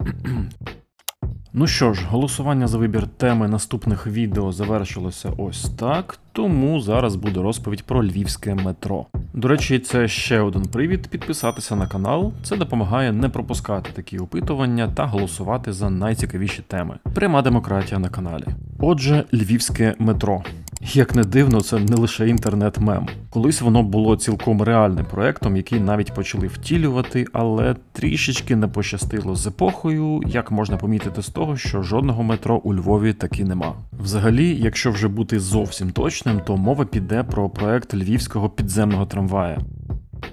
Ну що ж, голосування за вибір теми наступних відео завершилося ось так, тому зараз буде розповідь про львівське метро. До речі, це ще один привід підписатися на канал. Це допомагає не пропускати такі опитування та голосувати за найцікавіші теми. Пряма демократія на каналі. Отже, львівське метро. Як не дивно, це не лише інтернет-мем. Колись воно було цілком реальним проектом, який навіть почали втілювати, але трішечки не пощастило з епохою, як можна помітити з того, що жодного метро у Львові таки нема. Взагалі, якщо вже бути зовсім точним, то мова піде про проект львівського підземного трамвая.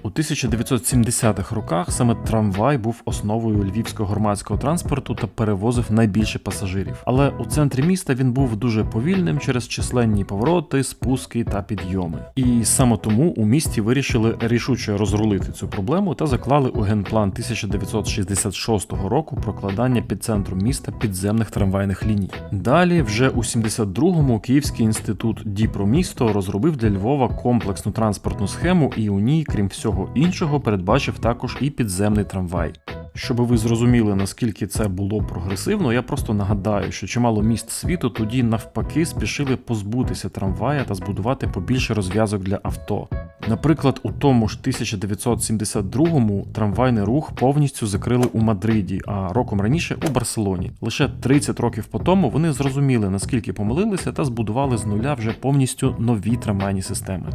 У 1970-х роках саме трамвай був основою львівського громадського транспорту та перевозив найбільше пасажирів. Але у центрі міста він був дуже повільним через численні повороти, спуски та підйоми. І саме тому у місті вирішили рішуче розрулити цю проблему та заклали у генплан 1966 року прокладання під центром міста підземних трамвайних ліній. Далі, вже у 72-му Київський інститут Діпромісто розробив для Львова комплексну транспортну схему, і у ній, крім всього іншого, передбачив також і підземний трамвай. Щоб ви зрозуміли, наскільки це було прогресивно, я просто нагадаю, що чимало міст світу тоді навпаки спішили позбутися трамвая та збудувати побільше розв'язок для авто. Наприклад, у тому ж 1972-му трамвайний рух повністю закрили у Мадриді, а роком раніше у Барселоні. Лише 30 років по тому вони зрозуміли, наскільки помилилися, та збудували з нуля вже повністю нові трамвайні системи.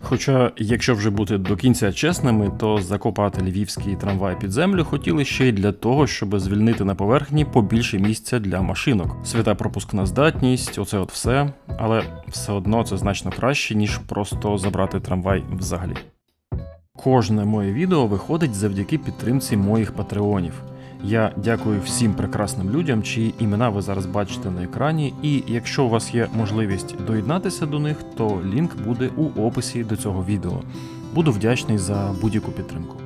Хоча, якщо вже бути до кінця чесними, то закопати львівський трамвай під землю хотіли ще й для того, щоб звільнити на поверхні побільше місця для машинок. Свята пропускна здатність, оце от все, але все одно це значно краще, ніж просто забрати трамвай взагалі. Кожне моє відео виходить завдяки підтримці моїх патреонів. Я дякую всім прекрасним людям, чиї імена ви зараз бачите на екрані. І якщо у вас є можливість доєднатися до них, то лінк буде у описі до цього відео. Буду вдячний за будь-яку підтримку.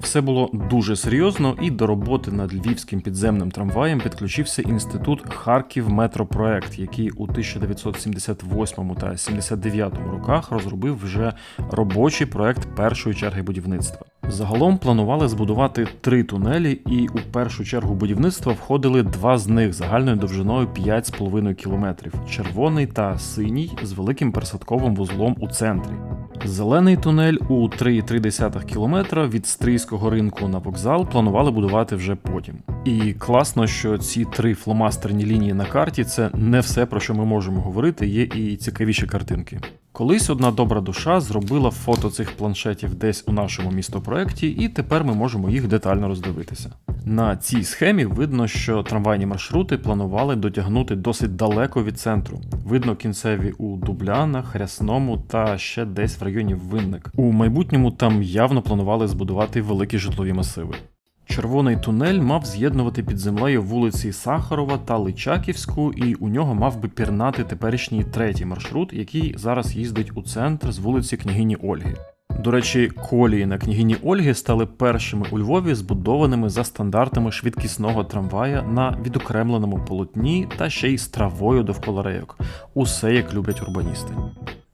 Все було дуже серйозно, і до роботи над львівським підземним трамваєм підключився інститут Харків Метропроект, який у 1978 та 79 роках розробив вже робочий проект першої черги будівництва. Загалом планували збудувати три тунелі, і у першу чергу будівництва входили два з них загальною довжиною 5,5 кілометрів: червоний та синій з великим пересадковим вузлом у центрі. Зелений тунель у 3,3 км від стрийського ринку на вокзал планували будувати вже потім. І класно, що ці три фломастерні лінії на карті це не все про що ми можемо говорити, є і цікавіші картинки. Колись одна добра душа зробила фото цих планшетів десь у нашому містопроекті, і тепер ми можемо їх детально роздивитися. На цій схемі видно, що трамвайні маршрути планували дотягнути досить далеко від центру. Видно кінцеві у Дублянах, Рясному та ще десь в районі Винник. У майбутньому там явно планували збудувати великі житлові масиви. Червоний тунель мав з'єднувати під землею вулиці Сахарова та Личаківську, і у нього мав би пірнати теперішній третій маршрут, який зараз їздить у центр з вулиці княгині Ольги. До речі, колії на княгині Ольги стали першими у Львові збудованими за стандартами швидкісного трамвая на відокремленому полотні та ще й з травою довкола рейок. Усе як люблять урбаністи.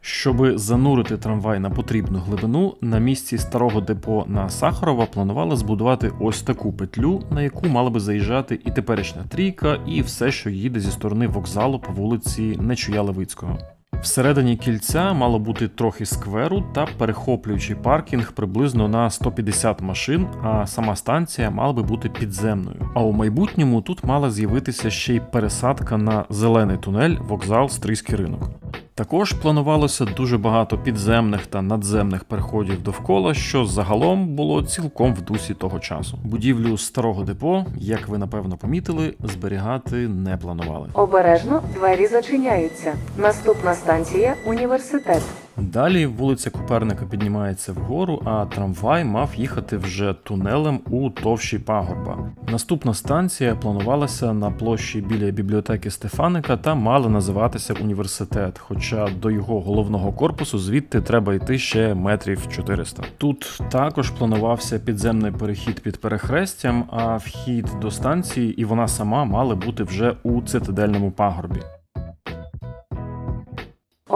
Щоби занурити трамвай на потрібну глибину, на місці старого депо на Сахарова планували збудувати ось таку петлю, на яку мала би заїжджати і теперішня трійка, і все, що їде зі сторони вокзалу по вулиці Нечуя Левицького. Всередині кільця мало бути трохи скверу та перехоплюючий паркінг приблизно на 150 машин, а сама станція мала би бути підземною. А у майбутньому тут мала з'явитися ще й пересадка на зелений тунель вокзал Стрийський ринок. Також планувалося дуже багато підземних та надземних переходів довкола, що загалом було цілком в дусі того часу. Будівлю старого депо, як ви напевно помітили, зберігати не планували. Обережно двері зачиняються. Наступна станція університет. Далі вулиця Коперника піднімається вгору, а трамвай мав їхати вже тунелем у товщі пагорба. Наступна станція планувалася на площі біля бібліотеки Стефаника та мала називатися університет, хоча до його головного корпусу звідти треба йти ще метрів 400. Тут також планувався підземний перехід під перехрестям, а вхід до станції і вона сама мали бути вже у цитадельному пагорбі.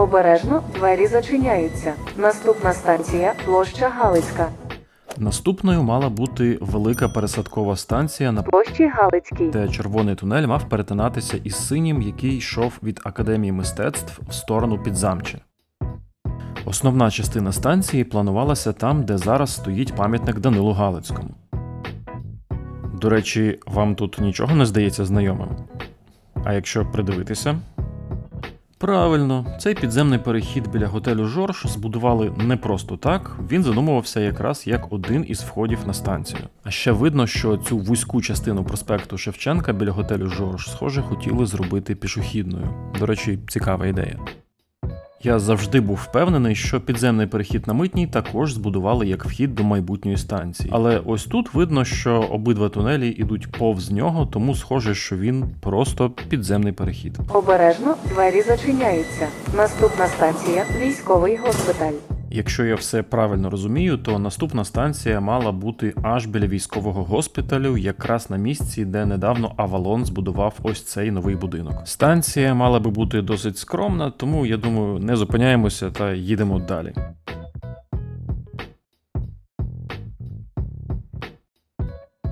Обережно двері зачиняються. Наступна станція площа Галицька. Наступною мала бути велика пересадкова станція на Площі Галицькій. де червоний тунель мав перетинатися із синім, який йшов від Академії мистецтв в сторону Підзамче. Основна частина станції планувалася там, де зараз стоїть пам'ятник Данилу Галицькому. До речі, вам тут нічого не здається знайомим? А якщо придивитися? Правильно, цей підземний перехід біля готелю Жорж збудували не просто так, він задумувався якраз як один із входів на станцію. А ще видно, що цю вузьку частину проспекту Шевченка біля готелю Жорж, схоже, хотіли зробити пішохідною. До речі, цікава ідея. Я завжди був впевнений, що підземний перехід на митній також збудували як вхід до майбутньої станції. Але ось тут видно, що обидва тунелі йдуть повз нього, тому схоже, що він просто підземний перехід. Обережно двері зачиняються. Наступна станція військовий госпіталь. Якщо я все правильно розумію, то наступна станція мала бути аж біля військового госпіталю, якраз на місці, де недавно Авалон збудував ось цей новий будинок. Станція мала би бути досить скромна, тому я думаю, не зупиняємося та їдемо далі.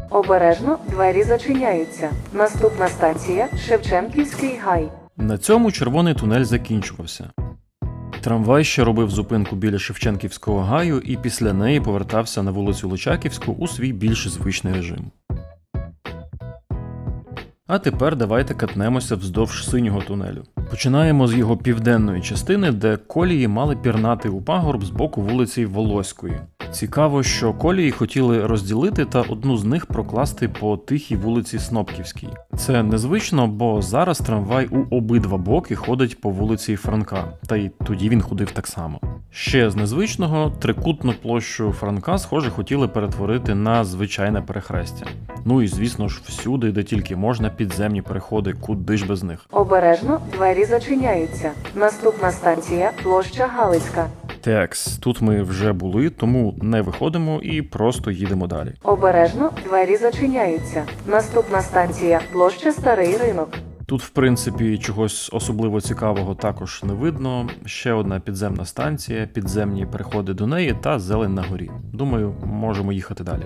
Обережно двері зачиняються. Наступна станція Шевченківський гай. На цьому червоний тунель закінчувався. Трамвай ще робив зупинку біля Шевченківського гаю і після неї повертався на вулицю Лучаківську у свій більш звичний режим. А тепер давайте катнемося вздовж синього тунелю. Починаємо з його південної частини, де колії мали пірнати у пагорб з боку вулиці Волоської. Цікаво, що колії хотіли розділити та одну з них прокласти по тихій вулиці Снопківській. Це незвично, бо зараз трамвай у обидва боки ходить по вулиці Франка, та й тоді він ходив так само. Ще з незвичного трикутну площу Франка, схоже, хотіли перетворити на звичайне перехрестя. Ну і звісно ж, всюди, де тільки можна, підземні переходи, куди ж без них. Обережно двері зачиняються. Наступна станція площа Галицька. Текс, тут ми вже були, тому не виходимо і просто їдемо далі. Обережно двері зачиняються. Наступна станція площа Старий ринок. Тут, в принципі, чогось особливо цікавого також не видно. Ще одна підземна станція, підземні переходи до неї та зелень на горі. Думаю, можемо їхати далі.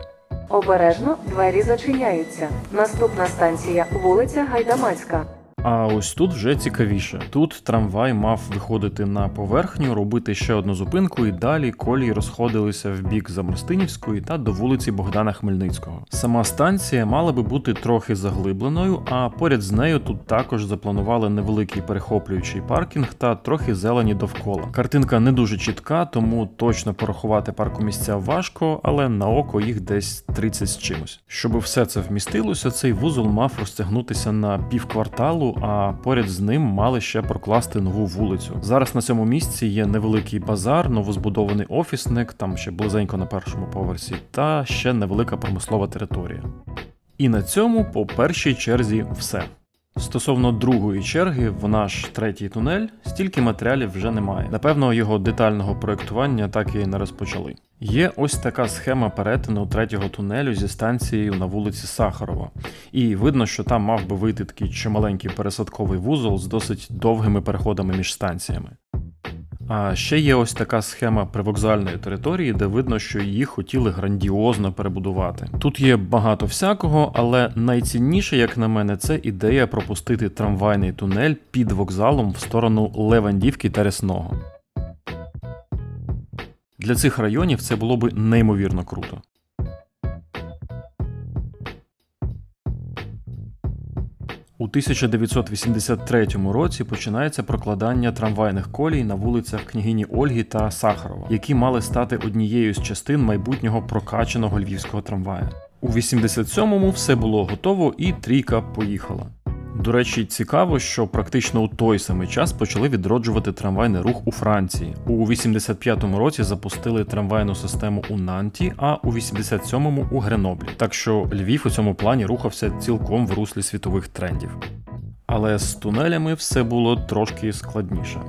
Обережно двері зачиняються. Наступна станція вулиця Гайдамацька. А ось тут вже цікавіше. Тут трамвай мав виходити на поверхню, робити ще одну зупинку, і далі колії розходилися в бік Замостинівської та до вулиці Богдана Хмельницького. Сама станція мала би бути трохи заглибленою, а поряд з нею тут також запланували невеликий перехоплюючий паркінг та трохи зелені довкола. Картинка не дуже чітка, тому точно порахувати паркомісця важко, але на око їх десь 30 з чимось. Щоб все це вмістилося, цей вузол мав розтягнутися на півкварталу, а поряд з ним мали ще прокласти нову вулицю. Зараз на цьому місці є невеликий базар, новозбудований офісник, там ще близенько на першому поверсі, та ще невелика промислова територія. І на цьому по першій черзі все. Стосовно другої черги, в наш третій тунель, стільки матеріалів вже немає. Напевно, його детального проєктування так і не розпочали. Є ось така схема перетину третього тунелю зі станцією на вулиці Сахарова, і видно, що там мав би вийти такий чималенький пересадковий вузол з досить довгими переходами між станціями. А ще є ось така схема привокзальної території, де видно, що її хотіли грандіозно перебудувати. Тут є багато всякого, але найцінніше, як на мене, це ідея пропустити трамвайний тунель під вокзалом в сторону Левандівки та Рясного. Для цих районів це було би неймовірно круто. У 1983 році починається прокладання трамвайних колій на вулицях княгині Ольги та Сахарова, які мали стати однією з частин майбутнього прокачаного львівського трамвая. У 87-му все було готово і трійка поїхала. До речі, цікаво, що практично у той самий час почали відроджувати трамвайний рух у Франції. У 85-му році запустили трамвайну систему у Нанті, а у 87-му у Греноблі. Так що Львів у цьому плані рухався цілком в руслі світових трендів. Але з тунелями все було трошки складніше.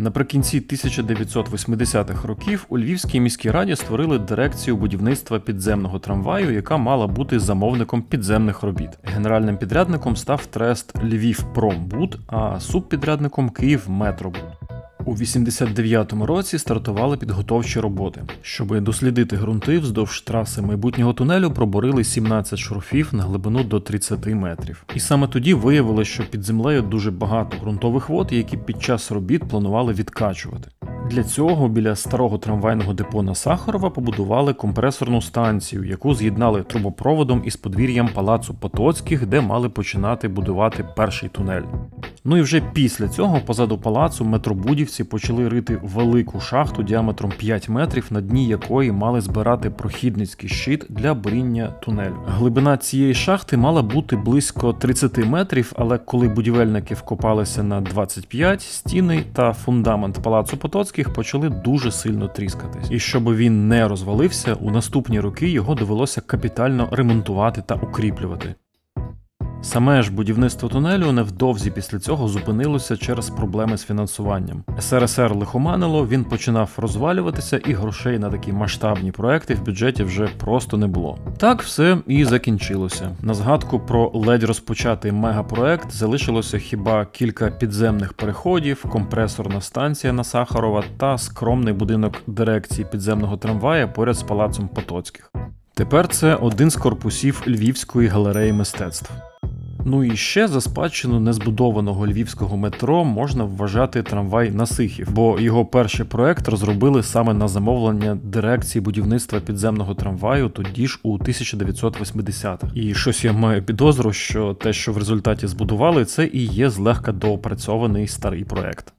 Наприкінці 1980-х років у Львівській міській раді створили дирекцію будівництва підземного трамваю, яка мала бути замовником підземних робіт. Генеральним підрядником став трест Львівпромбуд, а субпідрядником Київметробуд. У 89-му році стартували підготовчі роботи. Щоб дослідити ґрунти вздовж траси майбутнього тунелю, проборили 17 шурфів на глибину до 30 метрів. І саме тоді виявилось, що під землею дуже багато ґрунтових вод, які під час робіт планували відкачувати. Для цього біля старого трамвайного депо на Сахарова побудували компресорну станцію, яку з'єднали трубопроводом із подвір'ям палацу Потоцьких, де мали починати будувати перший тунель. Ну і вже після цього позаду палацу метробудівці почали рити велику шахту діаметром 5 метрів, на дні якої мали збирати прохідницький щит для буріння тунелю. Глибина цієї шахти мала бути близько 30 метрів, але коли будівельники вкопалися на 25, стіни та фундамент палацу Потоцьких почали дуже сильно тріскатись. І щоб він не розвалився, у наступні роки його довелося капітально ремонтувати та укріплювати. Саме ж будівництво тунелю невдовзі після цього зупинилося через проблеми з фінансуванням. СРСР лихоманило, він починав розвалюватися, і грошей на такі масштабні проекти в бюджеті вже просто не було. Так все і закінчилося. На згадку про ледь розпочатий мегапроект залишилося хіба кілька підземних переходів, компресорна станція на Сахарова та скромний будинок дирекції підземного трамвая поряд з палацом Потоцьких. Тепер це один з корпусів Львівської галереї мистецтв. Ну і ще за спадщину незбудованого львівського метро можна вважати трамвай Насихів, бо його перший проект розробили саме на замовлення дирекції будівництва підземного трамваю тоді ж у 1980-х. І щось я маю підозру, що те, що в результаті збудували, це і є злегка доопрацьований старий проект.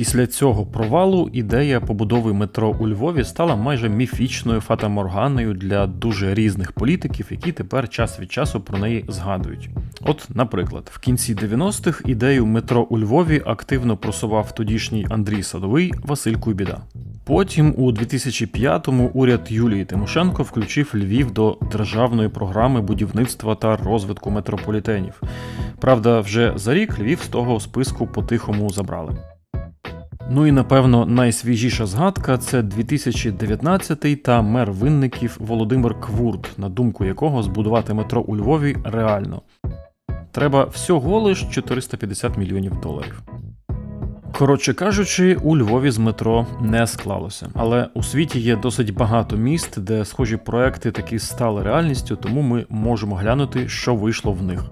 Після цього провалу ідея побудови метро у Львові стала майже міфічною фатаморганою для дуже різних політиків, які тепер час від часу про неї згадують. От, наприклад, в кінці 90-х ідею метро у Львові активно просував тодішній Андрій Садовий Василь Куйбіда. Потім у 2005-му уряд Юлії Тимошенко включив Львів до державної програми будівництва та розвитку метрополітенів. Правда, вже за рік Львів з того списку по-тихому забрали. Ну і напевно найсвіжіша згадка це 2019 та мер винників Володимир Квурт, на думку якого збудувати метро у Львові реально. Треба всього лиш 450 мільйонів доларів. Коротше кажучи, у Львові з метро не склалося, але у світі є досить багато міст, де схожі проекти таки стали реальністю, тому ми можемо глянути, що вийшло в них.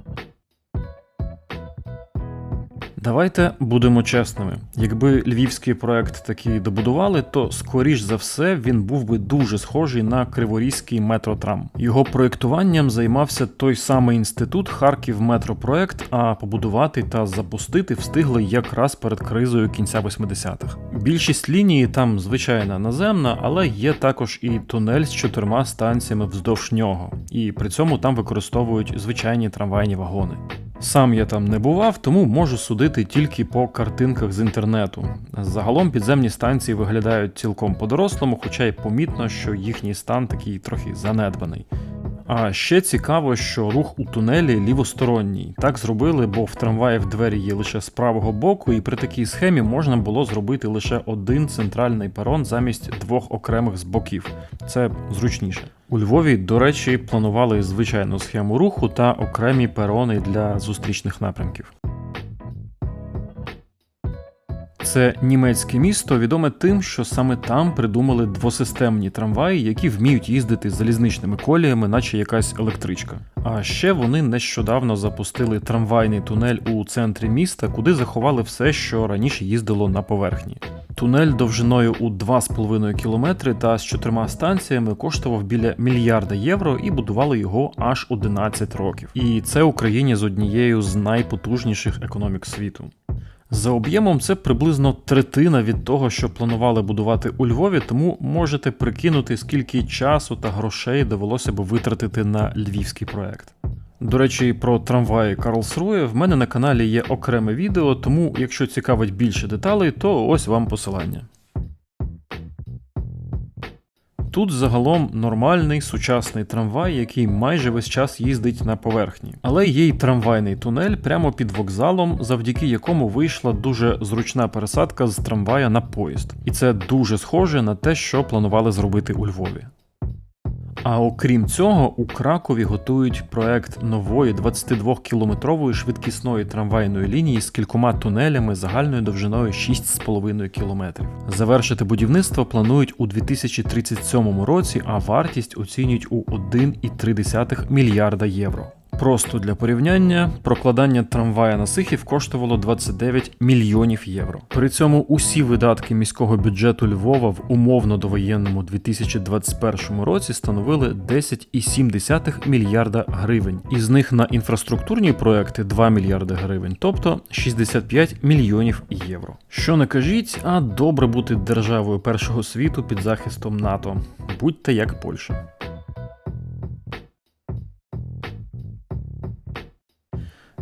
Давайте будемо чесними. Якби львівський проект таки добудували, то скоріш за все він був би дуже схожий на криворізький метротрам. Його проєктуванням займався той самий інститут Харків Метропроект, а побудувати та запустити встигли якраз перед кризою кінця 80-х. Більшість лінії там звичайна наземна, але є також і тунель з чотирма станціями вздовж нього, і при цьому там використовують звичайні трамвайні вагони. Сам я там не бував, тому можу судити тільки по картинках з інтернету. Загалом підземні станції виглядають цілком по-дорослому, хоча й помітно, що їхній стан такий трохи занедбаний. А ще цікаво, що рух у тунелі лівосторонній. Так зробили, бо в трамваї в двері є лише з правого боку, і при такій схемі можна було зробити лише один центральний перон замість двох окремих з боків. Це зручніше. У Львові, до речі, планували звичайну схему руху та окремі перони для зустрічних напрямків. Це німецьке місто відоме тим, що саме там придумали двосистемні трамваї, які вміють їздити залізничними коліями, наче якась електричка. А ще вони нещодавно запустили трамвайний тунель у центрі міста, куди заховали все, що раніше їздило на поверхні. Тунель довжиною у 2,5 кілометри та з чотирма станціями коштував біля мільярда євро і будували його аж 11 років. І це Україні з однією з найпотужніших економік світу. За об'ємом це приблизно третина від того, що планували будувати у Львові, тому можете прикинути, скільки часу та грошей довелося би витратити на львівський проект. До речі, про трамваї Карлсрує в мене на каналі є окреме відео, тому якщо цікавить більше деталей, то ось вам посилання. Тут загалом нормальний сучасний трамвай, який майже весь час їздить на поверхні. Але є й трамвайний тунель прямо під вокзалом, завдяки якому вийшла дуже зручна пересадка з трамвая на поїзд. І це дуже схоже на те, що планували зробити у Львові. А окрім цього, у Кракові готують проект нової 22-кілометрової швидкісної трамвайної лінії з кількома тунелями загальною довжиною 6,5 кілометрів. Завершити будівництво планують у 2037 році, а вартість оцінюють у 1,3 мільярда євро. Просто для порівняння, прокладання трамвая на Сихів коштувало 29 мільйонів євро. При цьому усі видатки міського бюджету Львова в умовно довоєнному 2021 році становили 10,7 мільярда гривень. Із них на інфраструктурні проекти 2 мільярди гривень, тобто 65 мільйонів євро. Що не кажіть, а добре бути державою першого світу під захистом НАТО. Будьте як Польща.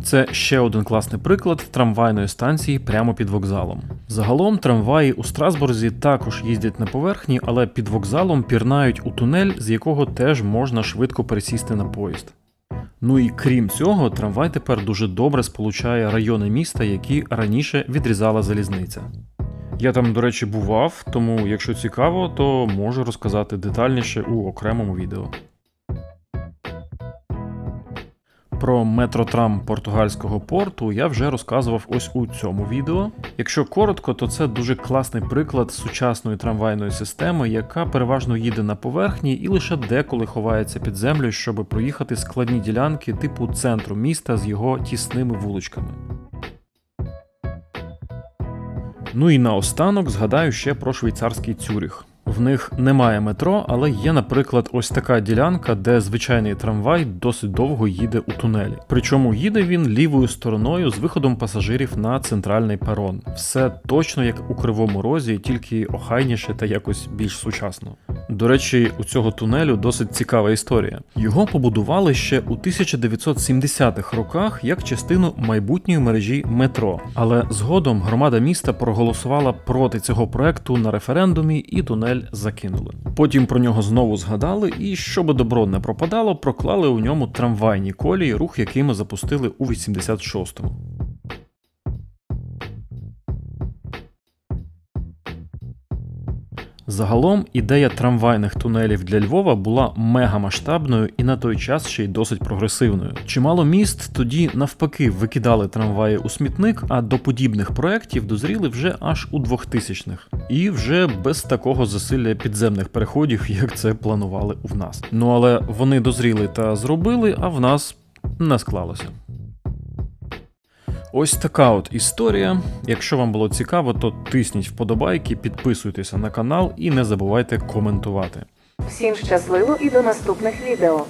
Це ще один класний приклад трамвайної станції прямо під вокзалом. Загалом трамваї у Страсбурзі також їздять на поверхні, але під вокзалом пірнають у тунель, з якого теж можна швидко пересісти на поїзд. Ну і крім цього, трамвай тепер дуже добре сполучає райони міста, які раніше відрізала залізниця. Я там, до речі, бував, тому якщо цікаво, то можу розказати детальніше у окремому відео. Про метротрам португальського порту я вже розказував ось у цьому відео. Якщо коротко, то це дуже класний приклад сучасної трамвайної системи, яка переважно їде на поверхні і лише деколи ховається під землю, щоб проїхати складні ділянки типу центру міста з його тісними вуличками. Ну і наостанок згадаю ще про швейцарський Цюріх. В них немає метро, але є, наприклад, ось така ділянка, де звичайний трамвай досить довго їде у тунелі. Причому їде він лівою стороною з виходом пасажирів на центральний перон. Все точно як у кривому розі, тільки охайніше та якось більш сучасно. До речі, у цього тунелю досить цікава історія. Його побудували ще у 1970-х роках як частину майбутньої мережі метро. Але згодом громада міста проголосувала проти цього проекту на референдумі, і тунель закинули. Потім про нього знову згадали, і щоби добро не пропадало, проклали у ньому трамвайні колії, рух якими запустили у 86-му. Загалом ідея трамвайних тунелів для Львова була мегамасштабною і на той час ще й досить прогресивною. Чимало міст тоді навпаки викидали трамваї у смітник, а до подібних проєктів дозріли вже аж у 2000-х. І вже без такого засилля підземних переходів, як це планували в нас. Ну але вони дозріли та зробили, а в нас не склалося. Ось така от історія. Якщо вам було цікаво, то тисніть вподобайки, підписуйтеся на канал і не забувайте коментувати. Всім щасливо і до наступних відео.